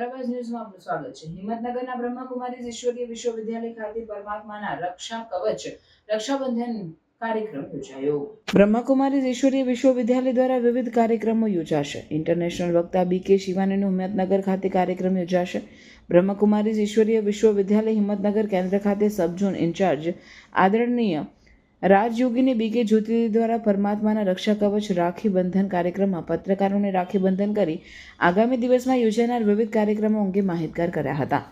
ન્યૂઝમાં આપનું સ્વાગત છે. હિંમતનગરના બ્રહ્માકુમારી ઈશ્વરીય વિશ્વવિદ્યાલય ખાતે પરમાત્માના રક્ષા કવચ રક્ષાબંધન કાર્યક્રમ યોજાયો. બ્રહ્માકુમારીઝ ઈશ્વરીય વિશ્વવિદ્યાલય દ્વારા વિવિધ કાર્યક્રમો યોજાશે. ઇન્ટરનેશનલ વક્તા બી કે શિવાનીનું હિંમતનગર ખાતે કાર્યક્રમ યોજાશે. બ્રહ્માકુમારી ઈશ્વરીય વિશ્વવિદ્યાલય હિંમતનગર કેન્દ્ર ખાતે સબઝોન ઇન્ચાર્જ આદરણીય રાજયોગીની બીકે જ્યોતિ દ્વારા પરમાત્માના રક્ષા કવચ, રાખી બંધન કાર્યક્રમમાં પત્રકારોને રાખી બંધન કરી આગામી દિવસમાં યોજાનાર વિવિધ કાર્યક્રમો અંગે માહિતગાર કર્યા હતા.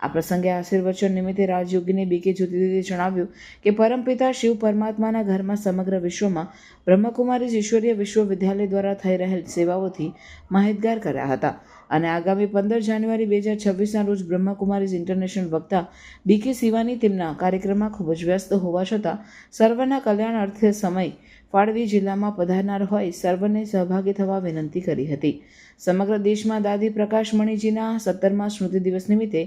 આ પ્રસંગે આશીર્વચન નિમિત્તે રાજયોગીને બીકે જ્યોતિદીદીએ જણાવ્યું કે પરમપિતા શિવ પરમાત્માના ઘરમાં સમગ્ર વિશ્વમાં બ્રહ્મકુમારી ઈશ્વરીય વિશ્વવિદ્યાલય દ્વારા થઈ રહેલ સેવાઓથી માહિતગાર કર્યા હતા. અને આગામી પંદર જાન્યુઆરી બે હજાર છવ્વીસના રોજ બ્રહ્મકુમારીઝ ઇન્ટરનેશનલ વક્તા બીકે સિવાની તેમના કાર્યક્રમમાં ખૂબ જ વ્યસ્ત હોવા છતાં સર્વના કલ્યાણ અર્થે સમય ફાળવી જિલ્લામાં પધારનાર હોય સર્વને સહભાગી થવા વિનંતી કરી હતી. સમગ્ર દેશમાં દાદી પ્રકાશમણીજીના સત્તરમા સ્મૃતિ દિવસ નિમિત્તે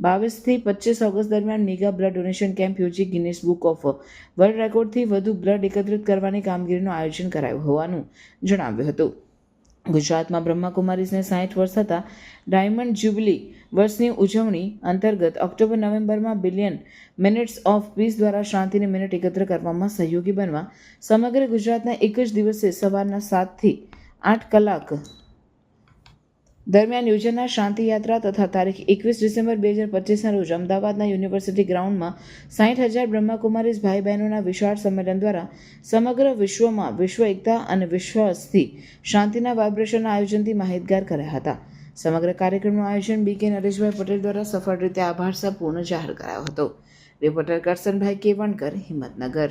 બાવીસથી પચીસ ઓગસ્ટ દરમિયાન મેગા બ્લડ ડોનેશન કેમ્પ યોજી ગિનિસ બુક ઓફ વર્લ્ડ રેકોર્ડથી વધુ બ્લડ એકત્રિત કરવાની કામગીરીનું આયોજન કરાયું હોવાનું જણાવ્યું હતું. ગુજરાતમાં બ્રહ્માકુમારીઝને સાઠ વર્ષ હતા ડાયમંડ જ્યુબિલી વર્ષની ઉજવણી અંતર્ગત ઓક્ટોબર નવેમ્બરમાં બિલિયન મિનિટ્સ ઓફ પીસ દ્વારા શાંતિની મિનિટ એકત્ર કરવામાં સહયોગી બનવા સમગ્ર ગુજરાતના એક જ દિવસે સવારના સાતથી આઠ કલાક દરમિયાન યોજાનાર શાંતિ યાત્રા તથા તારીખ એકવીસ ડિસેમ્બર બે હજાર પચીસના રોજ અમદાવાદના યુનિવર્સિટી ગ્રાઉન્ડમાં સાઠ હજાર બ્રહ્માકુમારીઝ ભાઈ બહેનોના વિશાળ સંમેલન દ્વારા સમગ્ર વિશ્વમાં વિશ્વ એકતા અને વિશ્વાસથી શાંતિના વાઇબ્રેશનના આયોજનથી માહિતગાર કર્યા હતા. સમગ્ર કાર્યક્રમનું આયોજન બી કે નરેશભાઈ પટેલ દ્વારા સફળ રીતે આભારસપૂર્ણ જાહેર કરાયો હતો. રિપોર્ટર કરસનભાઈ કેવણકર, હિંમતનગર.